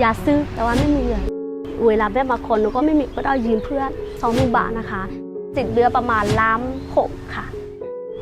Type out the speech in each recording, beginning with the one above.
อยากซื้อแต่ว่าไม่มีเงินเวลาแม่มาคนหนูก็ไม่มีก็ต้องยืมเพื่อนสองหมื่นบาทนะคะติดเดือนประมาณล้านหกค่ะ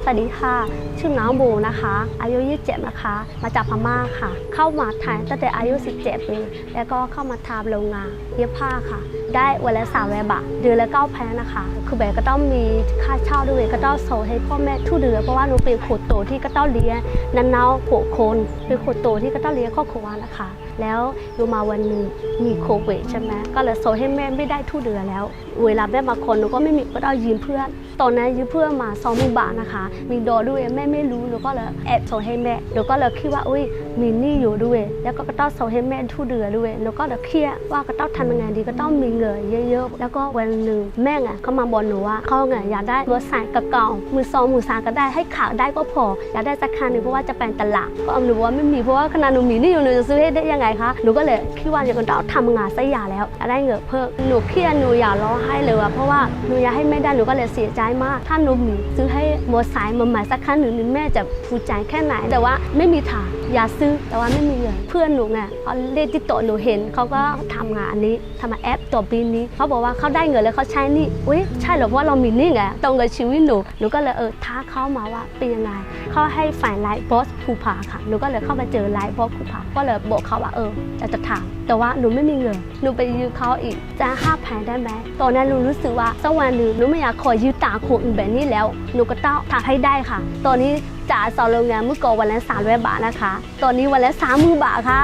สวัสดีค่ะ ชื่อน้องโบนะคะ อายุ 27 นะคะ มาจากพม่าค่ะ เข้ามาไทยตั้งแต่อายุ 17ปีแล้วก็เข้ามาทำโรงงานเย็บผ้าค่ะ ได้วันละสามแวบาทเดือนละเก้าแพนนะคะ คือแบบก็ต้องมีค่าเช่าด้วยก็ต้องส่งให้พ่อแม่ทุเดือนเพราะว่าหนูเป็นโคตโตที่ก็ต้องเลี้ยงนันเนาหกคนเป็นโคตโตที่ก็ต้องเลี้ยงครอบครัวนะคะ แล้วอยู่มาวันหนึ่งมีโควิดใช่ไหมก็เลยส่งให้แม่ไม่ได้ทุเดือนแล้ว เวลาแม่มาคนหนูก็ไม่มีก็ต้องยืมเพื่อน ตอนนั้นยืมเพื่อนมาสองหมื่นบาทนะคะ มีดอด้วยแม่ไม่รู้หนูก็เลยแอบส่งให้แม่หนูก็เลยคิดว่าอุ้ยมีหนี้อยู่ด้วย แล้วก็ต้องส่งให้แม่ทุเดือนด้วยหนูก็เลยเครียดว่าก็ต้องทำยังไงดีก็ต้องมีเงินเยอะๆ แล้วก็วันหนึ่งแม่ไงเขามาบอกหนูว่าเขาไงอยากได้รถสายเก่ามือสองมือสามก็ได้ให้ขายได้ก็พอ อยากได้สักคันหนึ่งเพราะว่าจะไปตลาดก็เอาหนูว่าไม่มีเพราะว่าขนาดหนูมีนี้อยู่หนูจะซื้อให้ได้ยังไงคะหนูก็เลยคิดว่าจะต้องทำงานสักอย่างแล้วอยากได้เงินเพิ่มหนูเครียดหนูอยากร้องไห้เลยอะเพราะว่าหนูอยากให้แม่ได้หนูก็เลยเสียใจมาก ถ้าหนูมีซื้อให้มอไซค์มาใหม่สักคันหนึ่งแม่จะภูมิใจแค่ไหนแต่ว่าไม่มีทาอยากซื้อแต่ว่าไม่มีเงินเพื่อนหนูไงเขาเล่นที่โต๊ะหนูเห็นเขาก็ทำงานอันนี้ทำมาแอปตัวปีนี้เขาบอกว่าเขาได้เงินแล้วเขาใช้นี่อุ้ยใช่เหรอเพราะว่าเรามีนี่ไงตรงกับชีวิตหนูหนูก็เลยเออท้าเขามาว่าเป็นยังไงเขาให้ฝ่ายไลฟ์บอสภูผาค่ะหนูก็เลยเข้ามาเจอไลฟ์บอสภูผาก็เลยบอกเขาว่าเออจะจะถามแต่ว่าหนูไม่มีเงินหนูไปยืมเขาอีกจะห้าพันได้ไหมตอนนั้นหนูรู้สึกว่าสักวันหนึ่งหนูไม่อยากขอยืมตาคนอื่นแบบนี้แล้วหนูก็ต้องทำให้ได้ค่ะ ตอนนี้จ่าสอนโรงงานเมื่อก่อนวันละสามร้อยบาทนะคะ ตอนนี้วันละสามหมื่นบาทค่ะ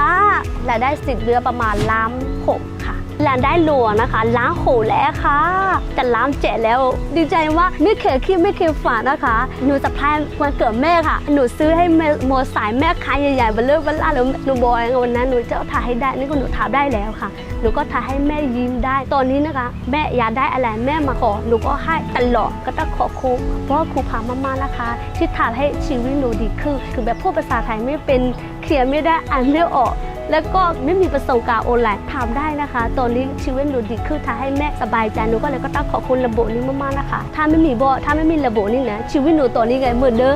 รายได้สิบเดือนประมาณล้านหกายได้หลวนะคะ ล้านหกแล้วค่ะจะล้านเจ็ดแล้ว ดีใจว่าไม่เคยคิดไม่เคยฝันนะคะ หนูจะพาดวันเกิดแม่ค่ะ หนูซื้อให้แม่โมสายแม่ค้าใหญ่ๆเบลเลอร์เบลล่าแล้วหนูบอกเองวันนั้นหนูจะถ่ายให้ได้นี่ก็หนูถ่ายได้แล้วค่ะ หนูก็ถ่ายให้แม่ยิ้มได้ตอนนี้นะคะ แม่อยากได้อะไรแม่มาขอหนูก็ให้ตลอดก็ต้องขอครูเพราะครูพามากๆนะคะ ที่ทำให้ชีวิตหนูดีขึ้นคือแบบพูดภาษาไทยไม่เป็นเขียนไม่ได้อ่านไม่ออก แล้วก็ไม่มีประสบการณ์ออนไลน์ทำได้นะคะ ตอนนี้ชีวิตหนูดีขึ้นทาให้แม่สบายใจหนูก็เลยก็ต้องขอบคุณระบบนี้มากๆนะคะ ถ้าไม่มีบอถ้าไม่มีระบบนี้นะชีวิตหนูตอนนี้ไงเหมือนเดิม